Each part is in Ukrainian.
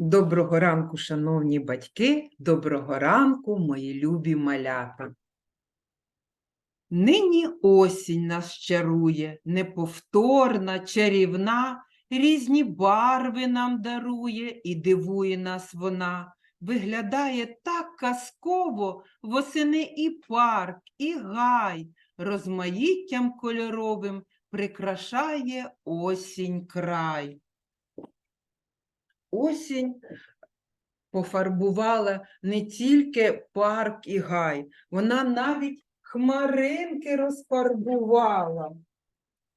Доброго ранку, шановні батьки, доброго ранку, мої любі малята. Нині осінь нас чарує, неповторна, чарівна, різні барви нам дарує і дивує нас вона. Виглядає так казково восени і парк, і гай, розмаїттям кольоровим прикрашає осінь край. Осінь пофарбувала не тільки парк і гай, вона навіть хмаринки розфарбувала.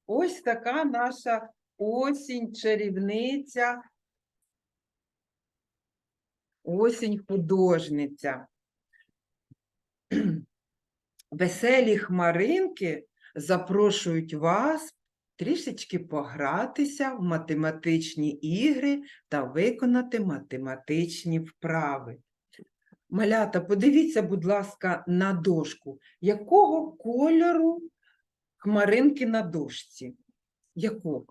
Ось така наша осінь чарівниця, осінь художниця. Веселі хмаринки запрошують вас трішечки погратися в математичні ігри та виконати математичні вправи. Малята, подивіться, будь ласка, на дошку. Якого кольору хмаринки на дошці? Якого?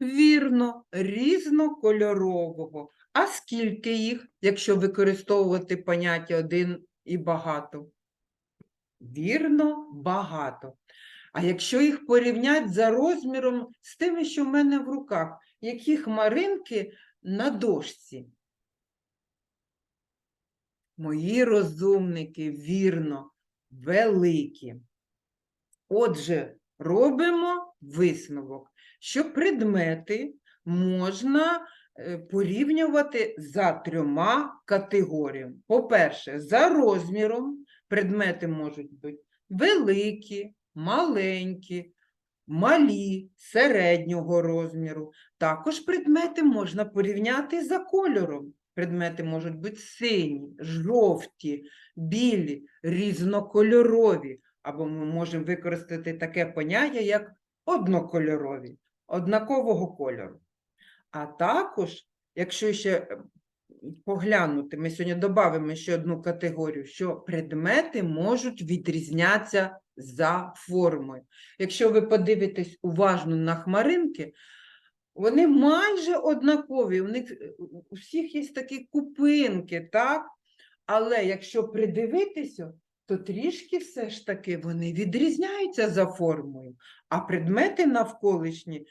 Вірно, різнокольорового. А скільки їх, якщо використовувати поняття один і багато? Вірно, багато. А якщо їх порівняти за розміром з тими, що в мене в руках, які хмаринки на дошці? Мої розумники, вірно, великі. Отже, робимо висновок, що предмети можна е, порівнювати за трьома категоріями. По-перше, за розміром предмети можуть бути великі, маленькі, малі, середнього розміру. Також предмети можна порівняти за кольором. Предмети можуть бути сині, жовті, білі, різнокольорові. Або ми можемо використати таке поняття, як однокольорові, однакового кольору. А також, якщо ще е, поглянути, ми сьогодні додамо ще одну категорію, що предмети можуть відрізнятися за формою. Якщо ви подивитесь уважно на хмаринки, вони майже однакові, у них у всіх є такі купинки, так? Але якщо придивитися, то трішки все ж таки вони відрізняються за формою, а предмети навколишні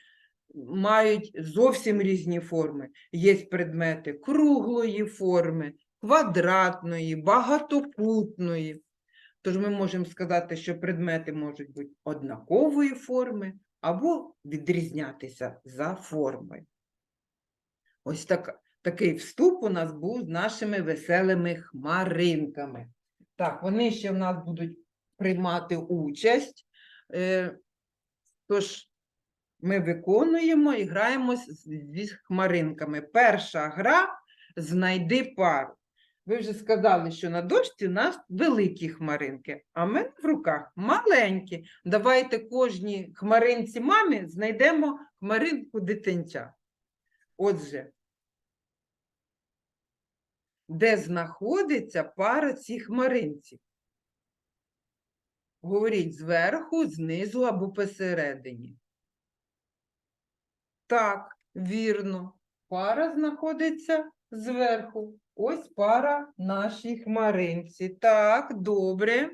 мають зовсім різні форми. Є предмети круглої форми, квадратної, багатокутної. Тож ми можемо сказати, що предмети можуть бути однакової форми або відрізнятися за формою. Ось так, такий вступ у нас був з нашими веселими хмаринками. Так, вони ще в нас будуть приймати участь. Е, Тож ми виконуємо і граємо зі хмаринками. Перша гра знайди пару. Ви вже сказали, що на дошці нас великі хмаринки, а мене в руках маленькі. Давайте кожній хмаринці мамі знайдемо хмаринку дитинча. Отже, де знаходиться пара цих хмаринців? Говоріть зверху, знизу або посередині. Так, вірно. Пара знаходиться зверху. Ось пара нашій хмаринці. Так, добре.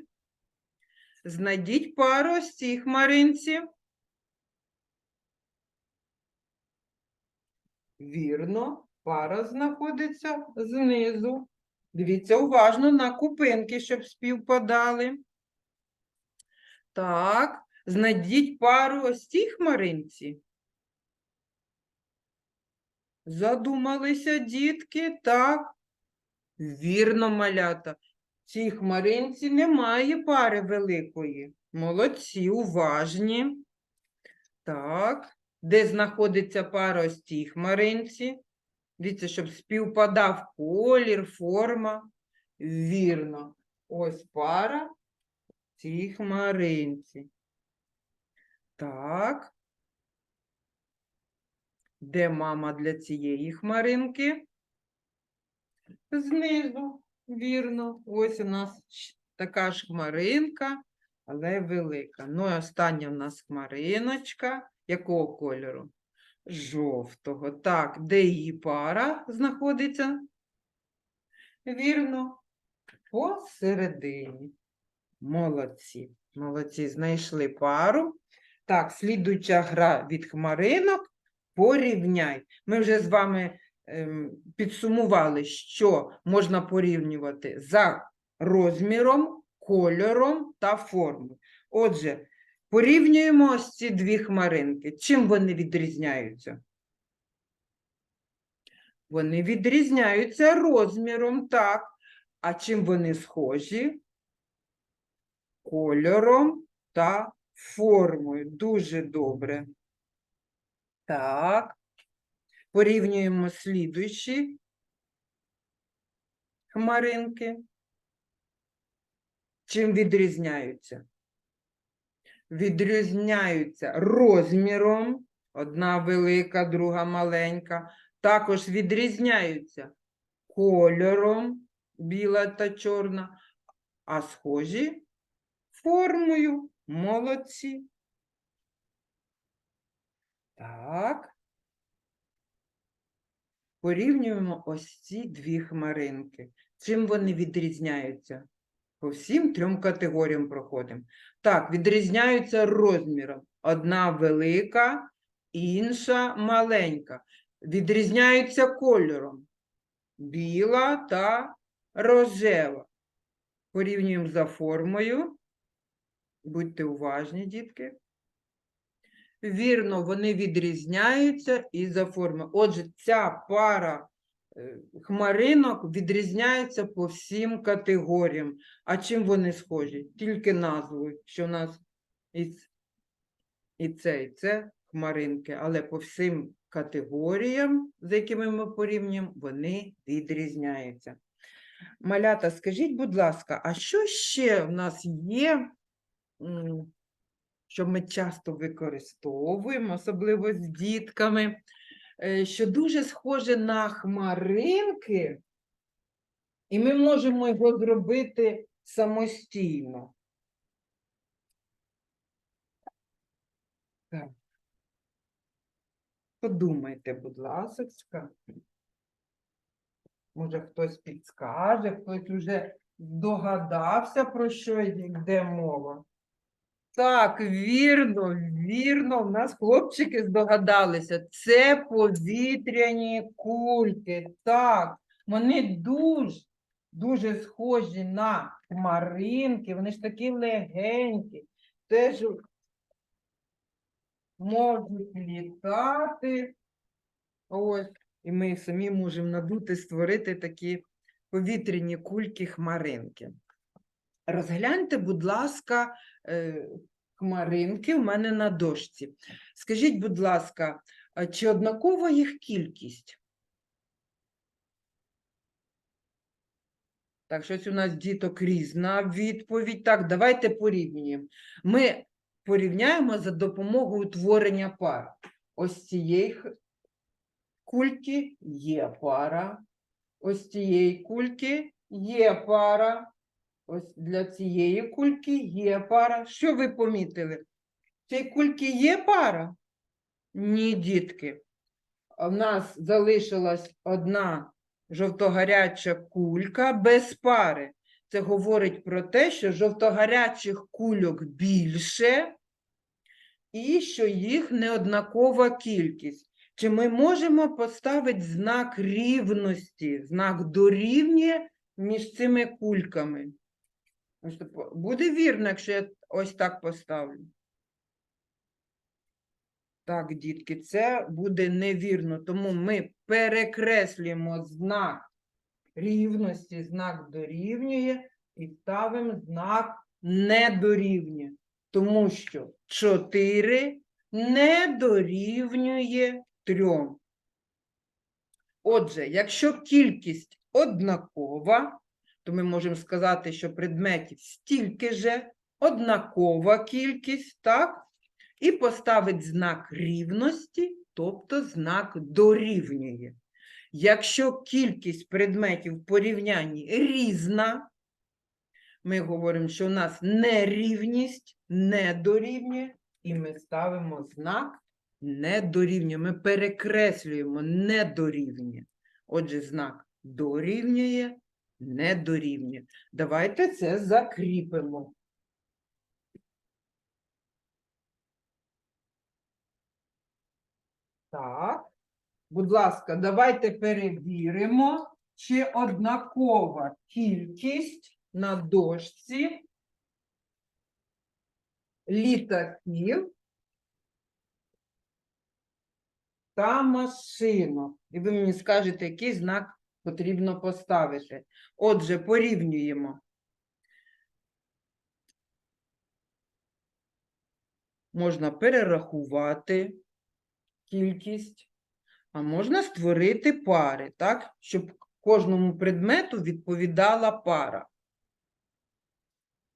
Знайдіть пару ось цій хмаринці. Вірно, пара знаходиться знизу. Дивіться уважно на купинки, щоб співпадали. Так, знайдіть пару ось цій хмаринці. Задумалися дітки, так. Вірно, малята. В цій хмаринці немає пари великої. Молодці, уважні. Так, де знаходиться пара ось цій хмаринці? Дивіться, щоб співпадав колір, форма. Вірно. Ось пара в цій хмаринці. Так. Де мама для цієї хмаринки? Знизу, вірно. Ось у нас така ж хмаринка, але велика. Ну і остання в нас хмариночка. Якого кольору? жовтого. Так, де її пара знаходиться? Вірно, посередині. Молодці. Молодці, знайшли пару. Так, слідуюча гра від хмаринок. Порівняй. Ми вже з вами ем, підсумували, що можна порівнювати за розміром, кольором та формою. Отже, порівнюємо ось ці дві хмаринки. Чим вони відрізняються? Вони відрізняються розміром, так. А чим вони схожі? Кольором та формою. Дуже добре. Так. Порівнюємо слідуючі хмаринки. Чим відрізняються? Відрізняються розміром. Одна велика, друга маленька. Також відрізняються кольором, біла та чорна, а схожі формою. Молодці. Так. Порівнюємо ось ці дві хмаринки. Чим вони відрізняються? По всім трьом категоріям проходимо. Так, відрізняються розміром. Одна велика, інша маленька. Відрізняються кольором. Біла та рожева. Порівнюємо за формою. Будьте уважні, дітки. Вірно, вони відрізняються і за формою. Отже, ця пара е, хмаринок відрізняється по всім категоріям. А чим вони схожі? Тільки назвою, що у нас і, і це, і це хмаринки, але по всім категоріям, з якими ми порівнюємо, вони відрізняються. Малята, скажіть, будь ласка, а що ще в нас є, що ми часто використовуємо, особливо з дітками, е, що дуже схоже на хмаринки, і ми можемо його зробити самостійно. Подумайте, будь ласка. Може, хтось підскаже, хтось вже здогадався, про що йде мова. Так, вірно, вірно, в нас хлопчики здогадалися. Це повітряні кульки. Так, вони дуже, дуже схожі на хмаринки, вони ж такі легенькі, теж можуть літати. Ось, і ми самі можемо надути, створити такі повітряні кульки-хмаринки. Розгляньте, будь ласка, е, хмаринки в мене на дошці. Скажіть, будь ласка, чи однакова їх кількість? Так, щось у нас діток різна відповідь. Так, давайте порівнюємо. Ми порівняємо за допомогою утворення пар. Ось цієї кульки є пара. Ось цієї кульки є пара. Ось для цієї кульки є пара. Що ви помітили? Цій кульки є пара? Ні, дітки. В нас залишилась одна жовтогаряча кулька без пари. Це говорить про те, що жовтогарячих кульок більше і що їх неоднакова кількість. Чи ми можемо поставити знак рівності, знак дорівнює між цими кульками? По- Буде вірно, якщо я ось так поставлю. Так, дітки, це буде невірно, тому ми перекреслюємо знак рівності, знак дорівнює і ставимо знак не дорівнює, тому що 4 не дорівнює 3. Отже, якщо кількість однакова, то ми можемо сказати, що предметів стільки же, однакова кількість, так? І поставить знак рівності, тобто знак дорівнює. Якщо кількість предметів в порівнянні різна, ми говоримо, що у нас нерівність не дорівнює, і ми ставимо знак не дорівнює. Ми перекреслюємо не дорівнює. Отже, знак дорівнює, не дорівнює. Давайте це закріпимо. Так. Будь ласка, давайте перевіримо, чи однакова кількість на дошці літаків та машинок. І ви мені скажете, який знак потрібно поставити. Отже, порівнюємо. Можна перерахувати кількість, а можна створити пари, так? Щоб кожному предмету відповідала пара.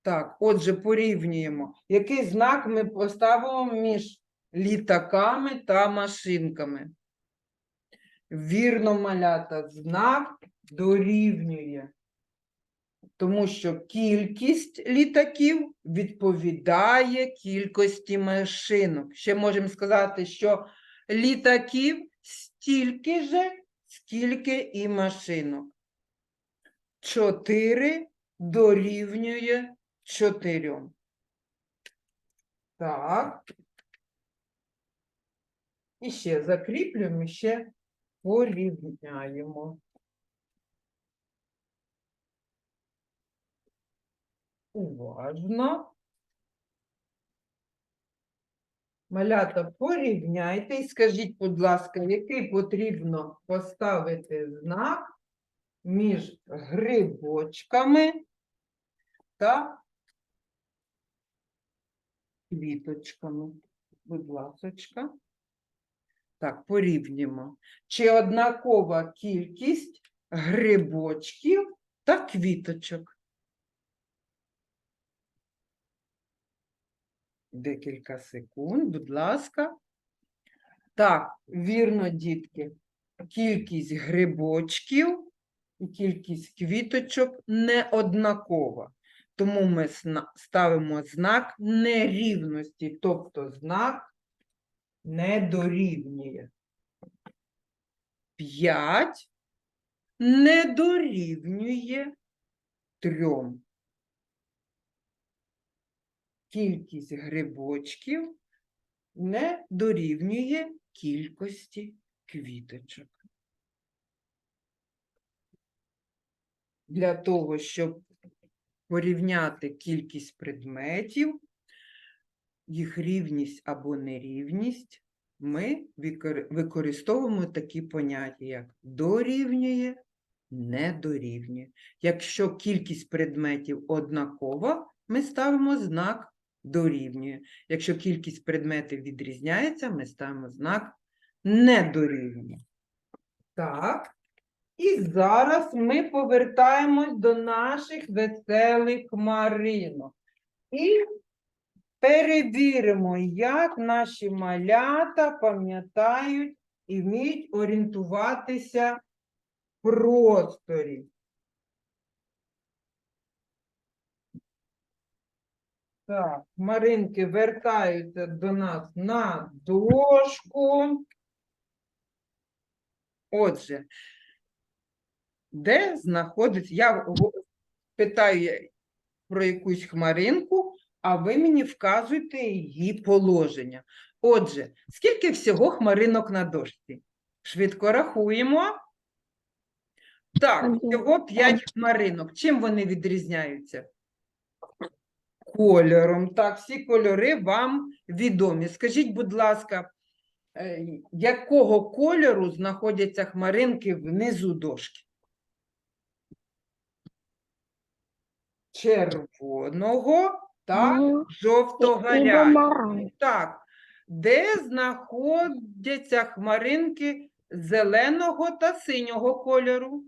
Так, отже, порівнюємо. Який знак ми поставимо між літаками та машинками? Вірно, малята, знак дорівнює. Тому що кількість літаків відповідає кількості машинок. Ще можемо сказати, що літаків стільки же, скільки і машинок. Чотири дорівнює чотирьом. Так. І ще закріплюємо, ще порівняємо. Уважно. Малята, порівняйте і скажіть, будь ласка, який потрібно поставити знак між грибочками та квіточками. Будь ласочка. Так, порівняємо. Чи однакова кількість грибочків та квіточок? Декілька секунд, будь ласка. Так, вірно, дітки. Кількість грибочків і кількість квіточок не однакова. Тому ми ставимо знак нерівності, тобто знак не дорівнює. 5 не дорівнює 3. Кількість грибочків не дорівнює кількості квіточок. Для того, щоб порівняти кількість предметів, їх рівність або нерівність, ми використовуємо такі поняття, як дорівнює, не дорівнює. Якщо кількість предметів однакова, ми ставимо знак дорівнює. Якщо кількість предметів відрізняється, ми ставимо знак не дорівнює. Так. І зараз ми повертаємось до наших веселих хмаринок. І перевіримо, як наші малята пам'ятають і вміють орієнтуватися в просторі. Так, Маринки вертаються до нас на дошку. Отже, де знаходиться, я питаю про якусь хмаринку, а ви мені вказуєте її положення. Отже, скільки всього хмаринок на дошці? Швидко рахуємо. Так, всього 5 хмаринок. Чим вони відрізняються? Кольором. Так, всі кольори вам відомі. Скажіть, будь ласка, е, якого кольору знаходяться хмаринки внизу дошки? Червоного та Ну, і бумеранг. Так, де знаходяться хмаринки зеленого та синього кольору?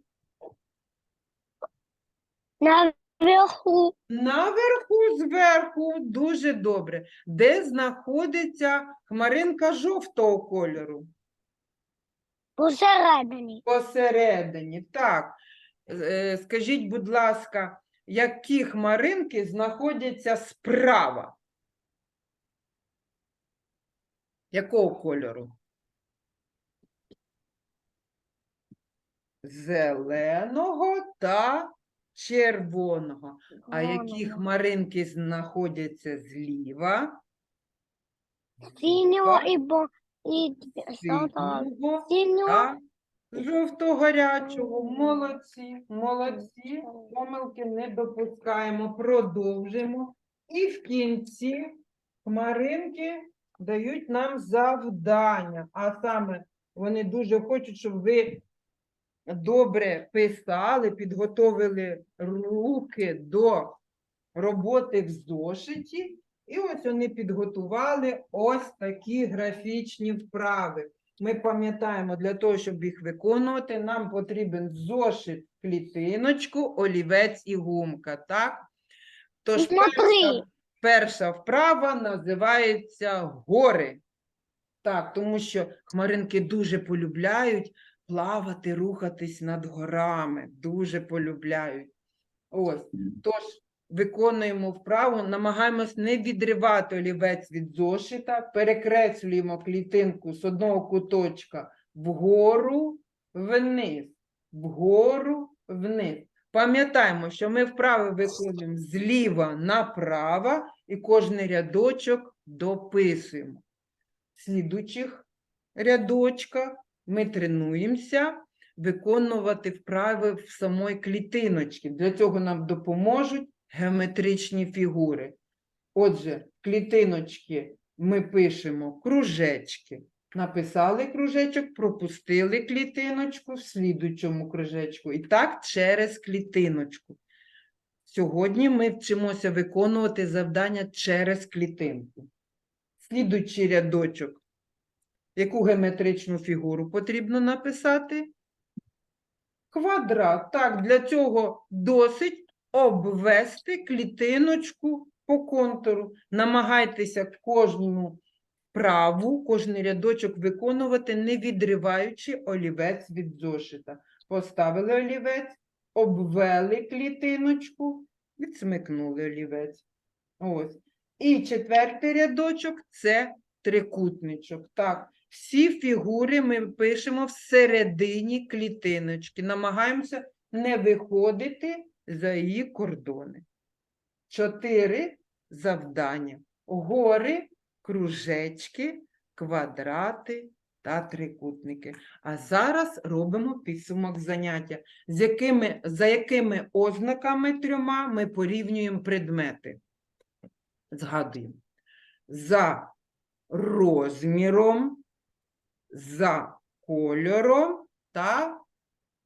Наверху Наверху, зверху, дуже добре. Де знаходиться хмаринка жовтого кольору? посередині. Посередині. Так. Е, Скажіть, будь ласка, які хмаринки знаходяться справа? Якого кольору? Зеленого та червоного. А які хмаринки знаходяться зліва? Синего и бо... И желтого. Синього та жовто-гарячого. Молодці, молодці. Помилки не допускаємо, продовжимо. І в кінці хмаринки дають нам завдання. А саме вони дуже хочуть, щоб ви добре писали, підготовили руки до роботи в зошиті. І ось вони підготували ось такі графічні вправи. Ми пам'ятаємо, для того, щоб їх виконувати, нам потрібен зошит, клітиночку, олівець і гумка. Так? Тож перша, перша вправа називається гори. Так, тому що хмаринки дуже полюбляють плавати, рухатись над горами. Дуже полюбляють. Ось. Тож виконуємо вправу, намагаємось не відривати олівець від зошита, перекреслюємо клітинку з одного куточка вгору, вниз, вгору, вниз. Пам'ятаємо, що ми вправи виконуємо зліва направо і кожний рядочок дописуємо. В слідучих рядочках ми тренуємося виконувати вправи в самої клітиночці. Для цього нам допоможуть геометричні фігури. Отже, клітиночки ми пишемо кружечки. Написали кружечок, пропустили клітиночку в слідучому кружечку. І так через клітиночку. Сьогодні ми вчимося виконувати завдання через клітинку. Слідуючий рядочок. Яку геометричну фігуру потрібно написати? Квадрат. Так, для цього досить обвести клітиночку по контуру. Намагайтеся кожну праву, кожний рядочок виконувати, не відриваючи олівець від зошита. Поставили олівець, обвели клітиночку, відсмикнули олівець. Ось. І четвертий рядочок це трикутничок. Так, всі фігури ми пишемо всередині клітиночки. Намагаємося не виходити за її кордони. Чотири завдання. Гори, кружечки, квадрати та трикутники. А зараз робимо підсумок заняття, з якими, за якими ознаками трьома ми порівнюємо предмети. Згадуємо. За розміром, за кольором та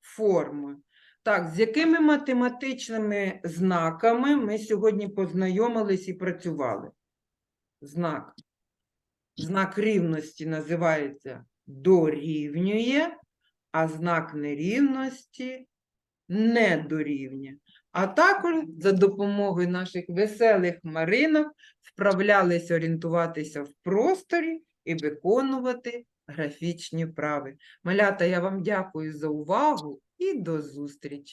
формою. Так, з якими математичними знаками ми сьогодні познайомились і працювали? Знак. Знак рівності називається дорівнює, а знак нерівності не дорівнює. А також за допомогою наших веселих маринок вправлялися орієнтуватися в просторі і виконувати графічні вправи. Малята, я вам дякую за увагу і до зустрічі!